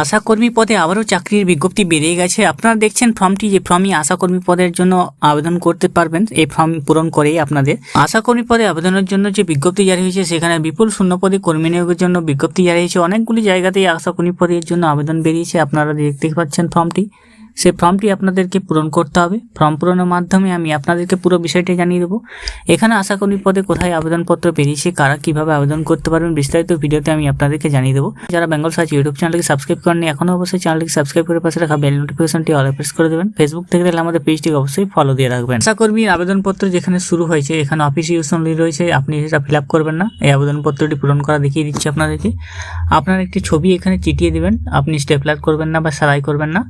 আশাকর্মী পদে আবারও চাকরির বিজ্ঞপ্তি বেরিয়ে গেছে। আপনারা দেখছেন ফর্মটি, যে ফর্মই আশাকর্মী পদের জন্য আবেদন করতে পারবেন, এই ফর্ম পূরণ করেই আপনাদের। আশাকর্মী পদে আবেদনের জন্য যে বিজ্ঞপ্তি জারি হয়েছে, সেখানে বিপুল শূন্য পদে কর্মী নিয়োগের জন্য বিজ্ঞপ্তি জারি হয়েছে। অনেকগুলি জায়গাতেই আশাকর্মী পদের জন্য আবেদন বেরিয়েছে। আপনারা দেখতে পাচ্ছেন ফর্মটি। সেই ফর্মটি আপনাদেরকে পূরণ করতে হবে। ফর্ম পূরণের মাধ্যমে আমি আপনাদেরকে পুরো বিষয়টি জানিয়ে দেবো। এখানে আশাকর্মী পদে কোথায় আবেদনপত্র বেরিয়েছে, কারা কীভাবে আবেদন করতে পারবেন বিস্তারিত ভিডিওতে আমি আপনাদেরকে জানিয়ে দেবো। যারা বেঙ্গল সার্চ ইউটিউব চ্যানেলকে সাবস্ক্রাইব করেননি, এখনও অবশ্যই চ্যানেলকে সাবস্ক্রাইব করে পাশে রাখা বেল নোটিফিকেশনটি অল প্রেস করে দেবেন। ফেসবুক থেকে তাহলে আমাদের পেজটিকে অবশ্যই ফলো দিয়ে রাখবেন। আশাকর্মীর আবেদনপত্র যেখানে শুরু হয়েছে, এখানে অফিস ইউজ অনলি রয়েছে, আপনি সেটা ফিল আপ করবেন না। এই আবেদনপত্রটি পূরণ করা দেখিয়ে দিচ্ছি আপনাদেরকে। আপনার একটি ছবি এখানে চিটিয়ে দিবেন, আপনি স্টেপলার করবেন না বা সারাই করবেন না।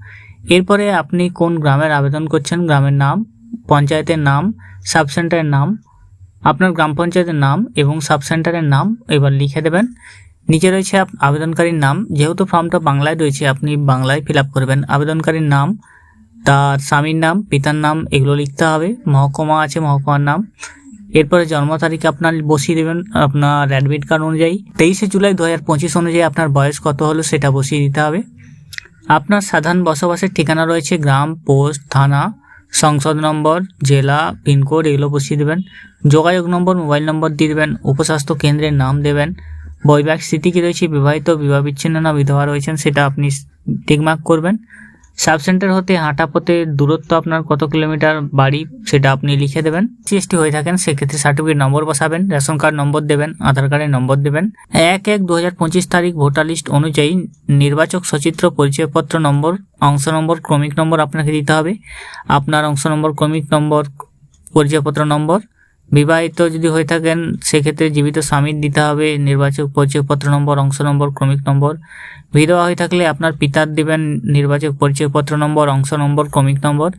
এরপরে আপনি কোন গ্রামের আবেদন করছেন? গ্রামের নাম, পঞ্চায়েতের নাম সাব সেন্টারের নাম, আপনার গ্রাম পঞ্চায়েতের নাম এবং সাব সেন্টারের নাম এবার লিখে দেবেন। নিচে রয়েছে আবেদনকারীর নাম। যেহেতু ফর্মটা বাংলায় রয়েছে, আপনি বাংলায় ফিল করবেন। আবেদনকারীর নাম, তার স্বামীর নাম, পিতার নাম, এগুলো লিখতে হবে। মহকুমা আছে, মহকুমার নাম। এরপরে জন্ম তারিখ আপনার বসিয়ে দেবেন, আপনার অ্যাডমিট কার্ড অনুযায়ী। তেইশে জুলাই দু হাজার পঁচিশ অনুযায়ী আপনার বয়স কত হলো সেটা বসিয়ে দিতে হবে। আপনার সাধারণ বসবাসের ঠিকানা রয়েছে গ্রাম, পোস্ট, থানা, সংসদ নম্বর, জেলা, পিনকোড, এগুলো বসিয়ে দেবেন। যোগাযোগ নম্বর, মোবাইল নম্বর দিয়ে দেবেন। উপস্বাস্থ্য কেন্দ্রের নাম দেবেন। বৈবাহিক স্থিতি কী রয়েছে? বিবাহিত বিবাহ বিচ্ছিন্ন না বিধবা রয়েছেন, সেটা আপনি টিকমার্ক করবেন। সাব সেন্টার হতে হাঁটা পথে দূরত্ব আপনার কত কিলোমিটার বাড়ি সেটা আপনি লিখে দেবেন। জিএসটি হয়ে থাকেন, সেক্ষেত্রে সার্টিফিকেট নম্বর বসাবেন, রেশন কার্ড নম্বর দেবেন, আধার কার্ডের নম্বর দেবেন। এক এক দু হাজার তারিখ ভোটার লিস্ট অনুযায়ী নির্বাচক সচিত্র, পরিচয়পত্র নম্বর, অংশ নম্বর, ক্রমিক নম্বর আপনাকে দিতে হবে। আপনার অংশ নম্বর, ক্রমিক নম্বর, পরিচয়পত্র নম্বর বিবাহিত যদি হয়ে থাকেন, সেক্ষেত্রে জীবিত স্বামীর দিতে হবে নির্বাচক পরিচয়পত্র নম্বর, অংশ নম্বর, ক্রমিক নম্বর। বিধবা হয়ে থাকলে আপনার পিতার দিবেন নির্বাচক পরিচয়পত্র নম্বর, অংশ নম্বর, ক্রমিক নম্বর।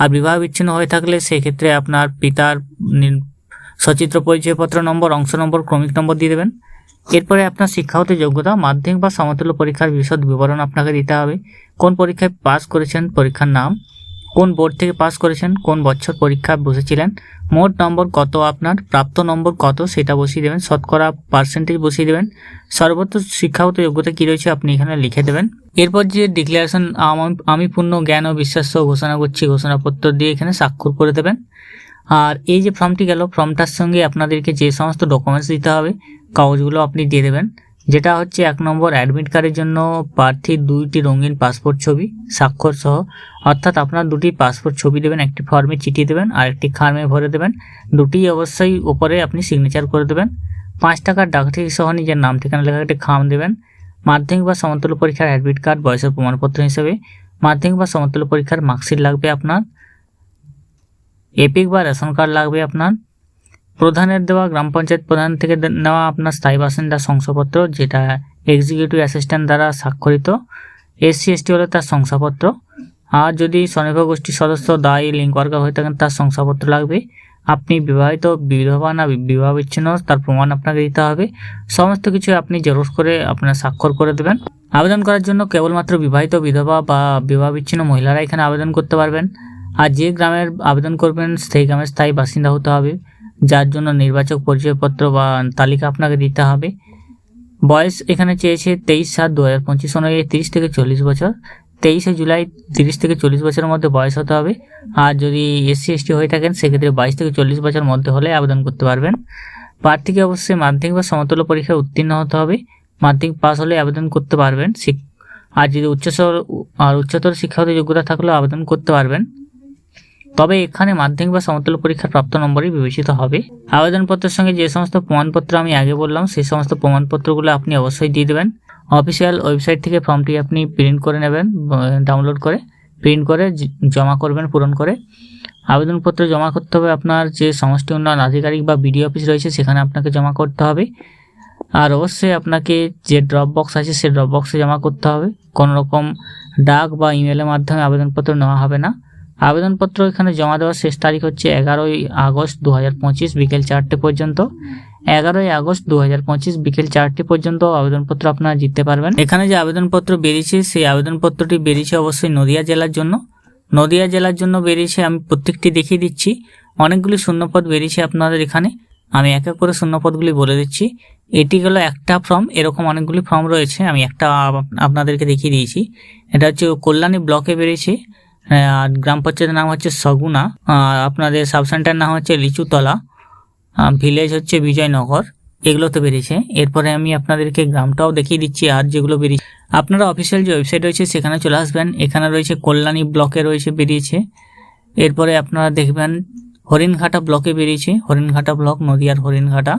আর বিবাহ বিচ্ছিন্ন হয়ে থাকলে সেক্ষেত্রে আপনার পিতার সচিত্র পরিচয়পত্র নম্বর, অংশ নম্বর, ক্রমিক নম্বর দিয়ে দেবেন। এরপরে আপনার শিক্ষাগত যোগ্যতা, মাধ্যমিক বা সমতুল্য পরীক্ষার বিশদ বিবরণ আপনাকে দিতে হবে। কোন পরীক্ষায় পাস করেছেন, পরীক্ষার নাম। কোন বোর্ড থেকে পাস করেছেন, কোন বছর পরীক্ষা বসেছিলেন, মোট নম্বর কত আপনার, প্রাপ্ত নম্বর কত সেটা বসিয়ে দেবেন, শতকরা পার্সেন্টেজ বসিয়ে দেবেন। সর্বত্র শিক্ষাগত যোগ্যতা কী রয়েছে আপনি এখানে লিখে দেবেন। এরপর যে ডিক্লারেশন আমি পূর্ণ জ্ঞান ও বিশ্বাস ঘোষণা করছি, ঘোষণাপত্র দিয়ে এখানে স্বাক্ষর করে দেবেন। আর এই যে ফর্মটি গেল ফর্মটার সঙ্গে আপনাদেরকে যে সমস্ত ডকুমেন্টস দিতে হবে, কাগজগুলো আপনি দিয়ে দেবেন। যেটা হচ্ছে এক নম্বর অ্যাডমিট কার্ডের জন্য প্রার্থীর দুইটি রঙিন পাসপোর্ট ছবি, স্বাক্ষর সহ। অর্থাৎ আপনার দুটি পাসপোর্ট ছবি দেবেন, একটি ফর্মে চিঠিয়ে দেবেন, আর একটি খামে ভরে দেবেন। দুটি অবশ্যই ওপরে আপনি সিগনেচার করে দেবেন। পাঁচ টাকার ডাকটিকিট সহ নিজের নাম, ঠিকানা লেখা একটি খাম দেবেন। মাধ্যমিক বা সমতুল্য পরীক্ষার অ্যাডমিট কার্ড বয়সের প্রমাণপত্র হিসেবে। মাধ্যমিক বা সমতুল্য পরীক্ষার মার্কশিট লাগবে আপনার। এপিক বা রেশন কার্ড লাগবে আপনার। প্রধানের দেওয়া গ্রাম পঞ্চায়েত প্রধান থেকে নেওয়া আপনার স্থায়ী বাসিন্দা শংসাপত্র, যেটা এক্সিকিউটিভ অ্যাসিস্ট্যান্ট দ্বারা স্বাক্ষরিত। এসসি এসটি হলে তার শংসাপত্র। আর যদি স্বনির্ভর গোষ্ঠীর সদস্য, দায়ী লিঙ্ক ওয়ার্কার হয়ে থাকেন, তার শংসাপত্র লাগবে। আপনি বিবাহিত, বিধবা না বিবাহ বিচ্ছিন্ন তার প্রমাণ আপনাকে দিতে হবে। সমস্ত কিছু আপনি জেরক্স করে আপনার স্বাক্ষর করে দেবেন। আবেদন করার জন্য কেবলমাত্র বিবাহিত, বিধবা বা বিবাহ বিচ্ছিন্ন মহিলারা এখানে আবেদন করতে পারবেন। আর যে গ্রামের আবেদন করবেন, সেই গ্রামের স্থায়ী বাসিন্দা হতে হবে। যার জন্য নির্বাচক পরিচয়পত্র বা তালিকা আপনাকে দিতে হবে। বয়স এখানে চেয়েছে তেইশ সাত দু হাজার পঁচিশ অনুযায়ী তিরিশ থেকে চল্লিশ বছর। তেইশে জুলাই তিরিশ থেকে চল্লিশ বছরের মধ্যে বয়স হতে হবে। আর যদি এসসি, এসটি হয়ে থাকেন, সেক্ষেত্রে বাইশ থেকে চল্লিশ বছর মধ্যে হলে আবেদন করতে পারবেন। প্রার্থীকে অবশ্যই মাধ্যমিক বা সমতুল্য পরীক্ষায় উত্তীর্ণ হতে হবে। মাধ্যমিক পাস হলে আবেদন করতে পারবেন। আর যদি উচ্চস্তর আর উচ্চতর শিক্ষাগত যোগ্যতা থাকলেও আবেদন করতে পারবেন। তবে এখানে মাধ্যমিক বা সমতুল্য পরীক্ষার প্রাপ্ত নম্বরই বিবেচিত হবে। আবেদনপত্রের সঙ্গে যে সমস্ত প্রমাণপত্র আমি আগে বললাম, সেই সমস্ত প্রমাণপত্রগুলো আপনি অবশ্যই দিয়ে দেবেন। অফিসিয়াল ওয়েবসাইট থেকে ফর্মটি আপনি প্রিন্ট করে নেবেন ডাউনলোড করে, প্রিন্ট করে জমা করবেন, পূরণ করে। আবেদনপত্র জমা করতে হবে আপনার যে সমষ্টি উন্নয়ন আধিকারিক বা বিডিও অফিস রয়েছে, সেখানে আপনাকে জমা করতে হবে। আর অবশ্যই আপনাকে যে ড্রপ বক্স আছে সেই ড্রপ বক্সে জমা করতে হবে। কোনো রকম ডাক বা ইমেলের মাধ্যমে আবেদনপত্র নেওয়া হবে না। আবেদনপত্র এখানে জমা দেওয়ার শেষ তারিখ হচ্ছে এগারোই আগস্ট দু হাজার পঁচিশ বিকেল চারটে পর্যন্ত। এগারোই আগস্ট দু হাজার পঁচিশ বিকেল চারটে পর্যন্ত আবেদনপত্র আপনারা জিততে পারবেন। এখানে যে আবেদনপত্র বেরিয়েছে, সেই আবেদনপত্রটি বেরিয়েছে অবশ্যই নদিয়া জেলার জন্য। নদিয়া জেলার জন্য বেরিয়েছে, আমি প্রত্যেকটি দেখিয়ে দিচ্ছি। অনেকগুলি শূন্যপদ বেরিয়েছে আপনাদের এখানে। আমি এক এক করে শূন্যপদগুলি বলে দিচ্ছি। এটি হলো একটা ফর্ম, এরকম অনেকগুলি ফর্ম রয়েছে, আমি একটা আপনাদেরকে দেখিয়ে দিয়েছি। এটা হচ্ছে কল্যাণী ব্লকে বেরিয়েছে। আর গ্রাম পঞ্চায়েতের নাম হচ্ছে সগুনা, আর আপনাদের সাব সেন্টার নাম হচ্ছে লিচুতলা ভিলেজ হচ্ছে বিজয়নগর, এগুলো তো বেরিয়েছে। এরপরে আমি আপনাদেরকে গ্রামটাও দেখিয়ে দিচ্ছি, আর যেগুলো বেরিয়েছে। আপনারা অফিসিয়াল যে ওয়েবসাইট রয়েছে, সেখানে চলে আসবেন। এখানে রয়েছে কল্যাণী ব্লকে রয়েছে, বেরিয়েছে। এরপরে আপনারা দেখবেন হরিণঘাটা ব্লকে বেরিয়েছে, হরিণঘাটা ব্লক নদিয়ার হরিণঘাটা।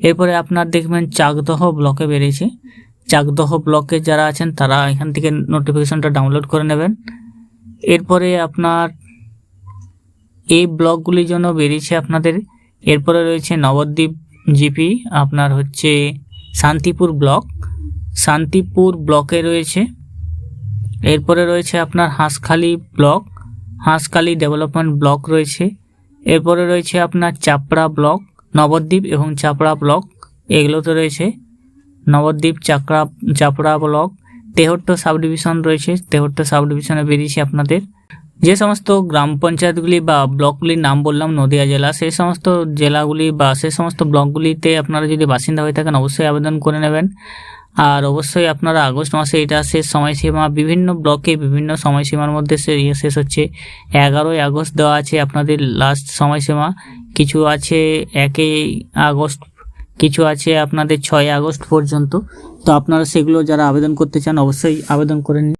এরপরে আপনার দেখবেন চাকদহ ব্লকে বেরিয়েছে। চাকদহ ব্লকে যারা আছেন, তারা এখান থেকে নোটিফিকেশনটা ডাউনলোড করে নেবেন। এরপরে আপনার এই ব্লকগুলির জন্য বেরিয়েছে আপনাদের। এরপরে রয়েছে নবদ্বীপ জিপি, আপনার হচ্ছে শান্তিপুর ব্লক। শান্তিপুর ব্লকে রয়েছে। এরপরে রয়েছে আপনার Hanskhali block. Hanskhali development block রয়েছে। এরপরে রয়েছে আপনার চাপড়া ব্লক, নবদ্বীপ এবং চাপড়া ব্লক, এগুলোতে রয়েছে। Nabadwip চাকরা Chapra block Tehatta sub division রয়েছে, তেহট্ট সাব ডিভিশনে বেরিয়েছে আপনাদের। যে সমস্ত গ্রাম পঞ্চায়েতগুলি বা ব্লকগুলির নাম বললাম, নদিয়া জেলা, সেই সমস্ত জেলাগুলি বা সেই সমস্ত ব্লকগুলিতে আপনারা যদি বাসিন্দা হয়ে থাকেন, অবশ্যই আবেদন করে নেবেন। আর অবশ্যই আপনারা আগস্ট মাসে এটা শেষ সময়সীমা, বিভিন্ন ব্লকে বিভিন্ন সময়সীমার মধ্যে ইয়ে শেষ হচ্ছে। এগারোই আগস্ট দেওয়া আছে আপনাদের লাস্ট সময়সীমা। কিছু আছে একই আগস্ট কিছু আছে আপনাদের ছয় আগস্ট পর্যন্ত, তো আপনারা সেগুলো যারা আবেদন করতে চান অবশ্যই আবেদন করে নিন।